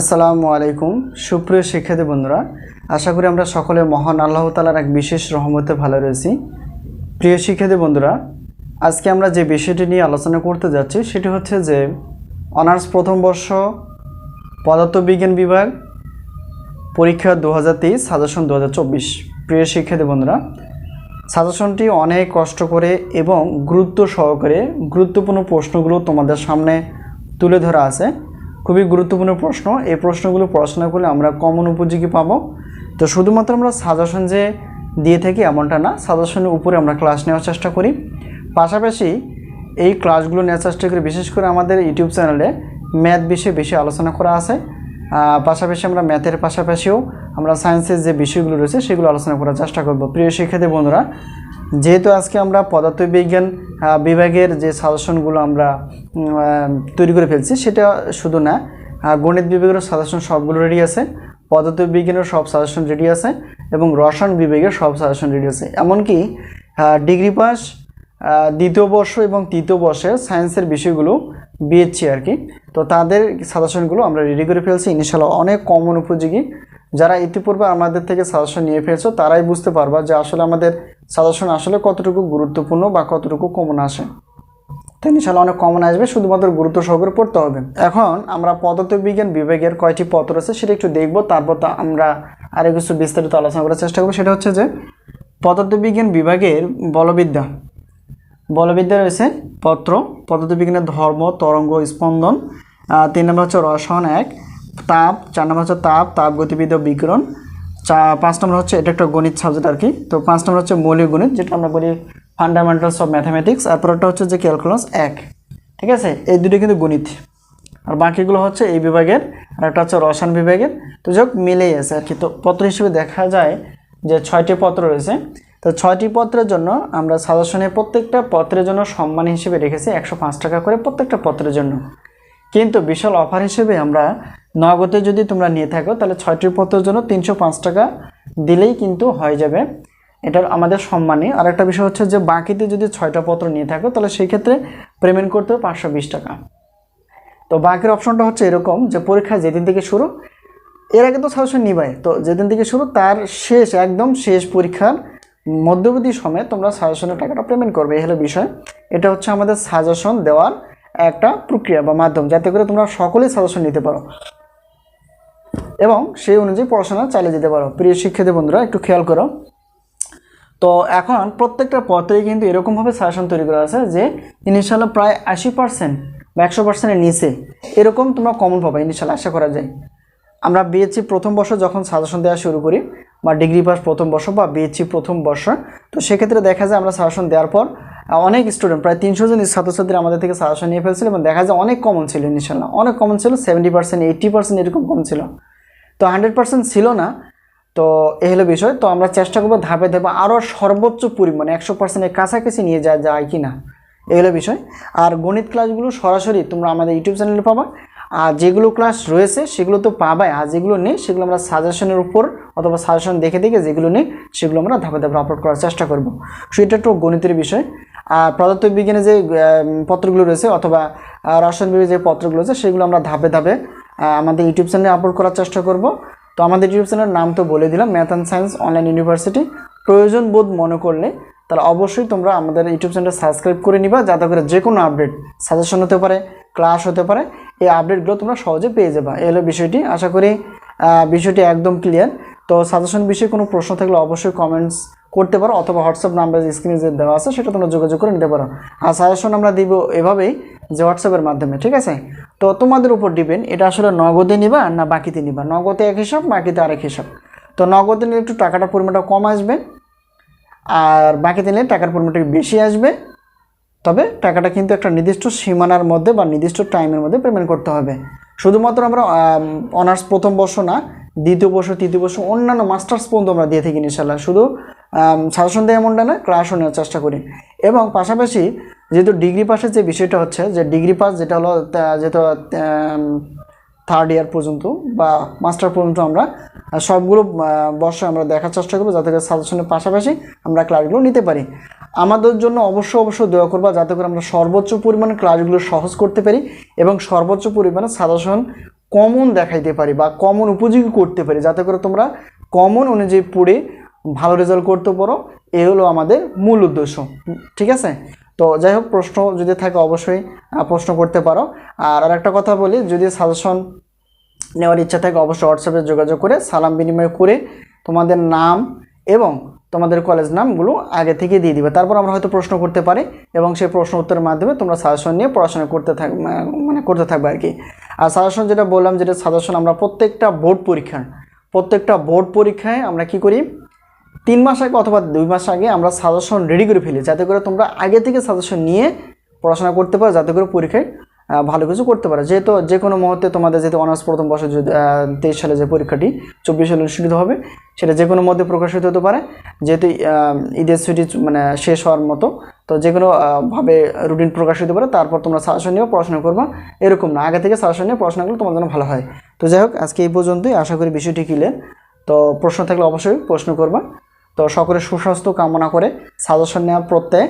আসসালামু আলাইকুম। সুপ্রিয় শিক্ষার্থী বন্ধুরা, আশা করি আমরা সকলে মহান আল্লাহ তালার এক বিশেষ রহমতে ভালো রয়েছি। প্রিয় শিক্ষার্থী বন্ধুরা, আজকে আমরা যে বিষয়টি নিয়ে আলোচনা করতে যাচ্ছি সেটি হচ্ছে যে অনার্স প্রথম বর্ষ পদার্থবিজ্ঞান বিভাগ পরীক্ষা দু হাজার তেইশ, সাজেশন দু হাজার চব্বিশ। প্রিয় শিক্ষার্থী বন্ধুরা, সাজেশনটি অনেক কষ্ট করে এবং গুরুত্ব সহকারে গুরুত্বপূর্ণ প্রশ্নগুলো তোমাদের সামনে তুলে ধরা আছে। খুবই গুরুত্বপূর্ণ প্রশ্ন। এই প্রশ্নগুলো পড়াশোনা করলে আমরা কমন উপযোগী পাবো। তো শুধুমাত্র আমরা সাজেশন যে দিয়ে থাকি এমনটা না সাজেশনের উপরে আমরা ক্লাস নেওয়ার চেষ্টা করি। পাশাপাশি এই ক্লাসগুলো নেওয়ার চেষ্টা করি, বিশেষ করে আমাদের ইউটিউব চ্যানেলে ম্যাথ বিষয়ে বেশি আলোচনা করা আছে। পাশাপাশি আমরা ম্যাথের পাশাপাশিও আমরা সায়েন্সের যে বিষয়গুলো রয়েছে, সেগুলো আলোচনা করার চেষ্টা করব। প্রিয় শিক্ষার্থী বন্ধুরা যেহেতু আজকে আমরা পদার্থবিজ্ঞান বিভাগের যে সাজেশনগুলো আমরা তৈরি করে ফেলছি, সেটা শুধু না গণিত বিভাগের সাজেশন সবগুলো রেডি আছে পদার্থবিজ্ঞানের সব সাজেশন রেডি আছে এবং রসায়ন বিভাগের সব সাজেশন রেডি আছে। এমনকি ডিগ্রি পাস দ্বিতীয় বর্ষ এবং তৃতীয় বর্ষের সায়েন্সের বিষয়গুলো বিয়েছি আর কি। তো তাদের সাজেশনগুলো আমরা রেডি করে ফেলছি। ইনশাল্লাহ অনেক কমন উপযোগী যারা ইতিপূর্বে আমাদের থেকে সাজেশন নিয়ে ফেলছো, তারাই বুঝতে পারবা যে আসলে আমাদের সাজেশন আসলে কতটুকু গুরুত্বপূর্ণ বা কতটুকু কমন আসে। তো ইনশাল্লাহ অনেক কমন আসবে, শুধুমাত্র গুরুত্ব সহকারে পড়তে হবে। এখন আমরা পদার্থবিজ্ঞান বিভাগের কয়টি পত্র আছে সেটা একটু দেখব, তারপর তো আমরা আরও কিছু বিস্তারিত আলোচনা করার চেষ্টা করব। সেটা হচ্ছে যে পদার্থবিজ্ঞান বিভাগের বলবিদ্যা। বলবিদ্যা রয়েছে পত্র, পদার্থবিজ্ঞানের ধর্ম, তরঙ্গ, স্পন্দন তিন নম্বর হচ্ছে রসায়ন এক। তাপ, চার নম্বর হচ্ছে তাপ তাপ গতিবিদ্যা বিকিরণ। চা, পাঁচ নম্বর হচ্ছে এটা একটা গণিত সাবজেক্ট আর কি। তো পাঁচ নম্বর হচ্ছে মৌলিক গণিত, যেটা আমরা বলি ফান্ডামেন্টালস অফ ম্যাথামেটিক্স আর পরেরটা হচ্ছে যে ক্যালকুলাস এক। ঠিক আছে? এই দুটো কিন্তু গণিত। আর বাকিগুলো হচ্ছে এই বিভাগের, আর একটা হচ্ছে রসায়ন বিভাগের। তো যাক মিলেই আছে আর কি। তো পত্র হিসেবে দেখা যায় যে ছয়টি পত্র রয়েছে। তো ছয়টি পত্রের জন্য আমরা সাজেশনে প্রত্যেকটা পত্রের জন্য সম্মান হিসেবে রেখেছি একশো পাঁচ টাকা করে প্রত্যেকটা পত্রের জন্য। কিন্তু বিশাল অফার হিসেবে আমরা নগদে যদি তোমরা নিয়ে থাকো, তাহলে ছয়টি পত্রের জন্য তিনশো পাঁচ টাকা দিলেই কিন্তু হয়ে যাবে। এটার আমাদের সম্মানে আর একটা বিষয় হচ্ছে যে, বাকিতে যদি ছয়টা পত্র নিয়ে থাকো, তাহলে সেই ক্ষেত্রে পেমেন্ট করতে হবে পাঁচশো বিশ টাকা। তো বাকির অপশনটা হচ্ছে এরকম যে, পরীক্ষা যেদিন থেকে শুরু, এর আগে তো সাজেশন নিবাই। তো যেদিন থেকে শুরু, তার শেষ, একদম শেষ পরীক্ষার মধ্যবর্তী সময়ে তোমরা সাজেশনের টাকাটা পেমেন্ট করবে। এই হলো বিষয়। এটা হচ্ছে আমাদের সাজেশন দেওয়ার একটা প্রক্রিয়া বা মাধ্যম, যাতে করে তোমরা সকলেই সাজেশন নিতে পারো। এবং সেই অনুযায়ী পড়াশোনা চালিয়ে যেতে পারো। প্রিয় শিক্ষার্থী বন্ধুরা, একটু খেয়াল করো। তো এখন প্রত্যেকটা পত্রেই কিন্তু এরকমভাবে সাজেশন তৈরি করা আছে যে ইনশাল্লাহ প্রায় আশি পার্সেন্ট বা একশো পার্সেন্টের নিচে এরকম তোমরা কমন পাবে ইনশাল্লাহ, আশা করা যায়। আমরা বিএসসি প্রথম বর্ষ যখন সাজেশন দেওয়া শুরু করি বা ডিগ্রি পাস প্রথম বর্ষ বা বিএসসি প্রথম বর্ষ, তো সেক্ষেত্রে দেখা যায় আমরা সাজেশন দেওয়ার পর অনেক স্টুডেন্ট প্রায় তিনশো জন ছাত্রছাত্রী আমাদের থেকে সাজেশন নিয়ে ফেলছিল এবং দেখা যায় অনেক কমন ছিল ইনশাল্লাহ। অনেক কমন ছিল সেভেন্টি পার্সেন্ট এইট্টি পার্সেন্ট এরকম কম ছিল। তো হান্ড্রেড পার্সেন্ট ছিল না। তো এই হলো বিষয়। তো আমরা চেষ্টা করব ধাপে ধাপে আরও সর্বোচ্চ পরিমাণে একশো পার্সেন্টের কাছাকাছি নিয়ে যাওয়া যায় কি না এই হলো বিষয়। আর গণিত ক্লাসগুলো সরাসরি তোমরা আমাদের ইউটিউব চ্যানেলে পাবা। আর যেগুলো ক্লাস রয়েছে সেগুলো তো পাবাই। আর যেগুলো নেই সেগুলো আমরা সাজেশনের উপর অথবা সাজেশন দেখে দেখে যেগুলো নেই সেগুলো আমরা ধাপে ধাপে আপলোড করার চেষ্টা করব। সো এটা একটু গণিতের বিষয়। আর পদার্থবিজ্ঞানে যে পত্রগুলো রয়েছে অথবা রসায়ন বিভাগের যে পত্রগুলো রয়েছে সেগুলো আমরা ধাপে ধাপে আমাদের ইউটিউব চ্যানেলে আপলোড করার চেষ্টা করব। তো আমাদের ইউটিউব চ্যানেলের নাম তো বলে দিলাম, math and science online university. প্রয়োজন বোধ মনে করলে তাহলে অবশ্যই তোমরা আমাদের ইউটিউব চ্যানেলটা সাবস্ক্রাইব করে নিবা, যাতে করে যে কোনো আপডেট সাজেশন হতে পারে, ক্লাস হতে পারে, এই আপডেটগুলো তোমরা সহজে পেয়ে যাবা। এই হলো বিষয়টি। আশা করি বিষয়টি একদম ক্লিয়ার তো সাজেশন বিষয়ে কোনো প্রশ্ন থাকলে অবশ্যই কমেন্টস করতে পারো, অথবা হোয়াটসঅ্যাপ নাম্বার স্ক্রিনে যে দেওয়া আছে, সেটা তোমরা যোগাযোগ করে নিতে পারো। আর সাজেশন আমরা দিব এভাবেই যে হোয়াটসঅ্যাপের মাধ্যমে, ঠিক আছে? তো তোমাদের উপর ডিপেন্ড এটা আসলে নগদে নিবা না বাকিতে নিবা। নগদে এক হিসাব, বাকিতে আরেক হিসাব। তো নগদে নিলে একটু টাকাটা পরিমাণটা কম আসবে আর বাকিতে নিলে টাকার পরিমাণটা বেশি আসবে। তবে টাকাটা কিন্তু একটা নির্দিষ্ট সীমানার মধ্যে বা নির্দিষ্ট টাইমের মধ্যে পেমেন্ট করতে হবে। শুধুমাত্র আমরা অনার্স প্রথম বর্ষ না, দ্বিতীয় বর্ষ, তৃতীয় বর্ষ, অন্যান্য মাস্টার্স পর্যন্ত আমরা দিয়ে থাকি ইনশাল্লাহ শুধু সাজেশন দেয় এমনটা না ক্লাসও নেওয়ার চেষ্টা করি। এবং পাশাপাশি যেহেতু ডিগ্রি পাসের যে বিষয়টা হচ্ছে, যে ডিগ্রি পাস যেটা হলো যেহেতু থার্ড ইয়ার পর্যন্ত বা মাস্টার পর্যন্ত আমরা সবগুলো বর্ষে আমরা দেখার চেষ্টা করব যাতে করে সাজেশনের পাশাপাশি আমরা ক্লাসগুলো নিতে পারি। আমাদের জন্য অবশ্যই অবশ্যই দোয়া করবা যাতে করে আমরা সর্বোচ্চ পরিমাণে ক্লাসগুলো সহজ করতে পারি এবং সর্বোচ্চ পরিমাণে সাজেশন কমন দেখাইতে পারি বা কমন উপযোগী করতে পারি, যাতে করে তোমরা কমন অনুযায়ী পড়ে ভালো রেজাল্ট করতে পারো। এ হলো আমাদের মূল উদ্দেশ্য। ঠিক আছে? তো যাই হোক প্রশ্ন যদি থাকে অবশ্যই প্রশ্ন করতে পারো। আর আরেকটা কথা বলি, যদি সাজেশন নেওয়ার ইচ্ছা থাকে অবশ্যই হোয়াটসঅ্যাপে যোগাযোগ করে, সালাম বিনিময় করে তোমাদের নাম এবং তোমাদের কলেজ নামগুলো আগে থেকে দিয়ে দিবে। তারপর আমরা হয়তো প্রশ্ন করতে পারি এবং সেই প্রশ্ন উত্তরের মাধ্যমে তোমরা সাজেশন নিয়ে পড়াশোনা করতে থাক মানে করতে থাকবে আর কি। আর সাজেশন যেটা বললাম, যেটা সাজেশন আমরা প্রত্যেকটা বোর্ড পরীক্ষার, প্রত্যেকটা বোর্ড পরীক্ষায় আমরা কি করি? তিন মাস আগে অথবা দুই মাস আগে আমরা সাজেশন রেডি করে ফেলি যাতে করে তোমরা আগে থেকে সাজেশন নিয়ে পড়াশোনা করতে পারো যাতে করে পরীক্ষায় ভালো কিছু করতে পারো। যেহেতু যে কোনো মুহূর্তে তোমাদের যেহেতু অনার্স প্রথম বছর যদি তেইশ সালে যে পরীক্ষাটি চব্বিশ সালে অনুষ্ঠিত হবে সেটা যে কোনো মধ্যে প্রকাশিত হতে পারে। যেহেতু ঈদের ছুটি মানে শেষ হওয়ার মতো তো যে কোনো আহ, ভাবে রুটিন প্রকাশিত হতে পারে তারপর তোমরা সাজেশন নিয়েও পড়াশোনা করবা। এরকম না আগে থেকে সাজেশন নিয়ে পড়াশোনা করলে তোমার জন্য ভালো হয়। তো যাই হোক আজকে এই পর্যন্তই আশা করি বিষয়টি ক্লিয়ার তো প্রশ্ন থাকলে অবশ্যই প্রশ্ন করবা। তো সকলের সুস্বাস্থ্য কামনা করে সাজেশন নেওয়ার প্রত্যয়ে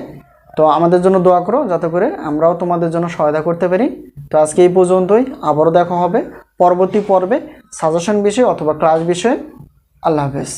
তো আমাদের জন্য দোয়া করো, যাতে করে আমরাও তোমাদের জন্য সহায়তা করতে পারি। তো আজকে এই পর্যন্তই, আবারও দেখা হবে পরবর্তী পর্বে সাজেশন বিষয়ে অথবা ক্লাস বিষয়ে। আল্লাহ হাফেজ।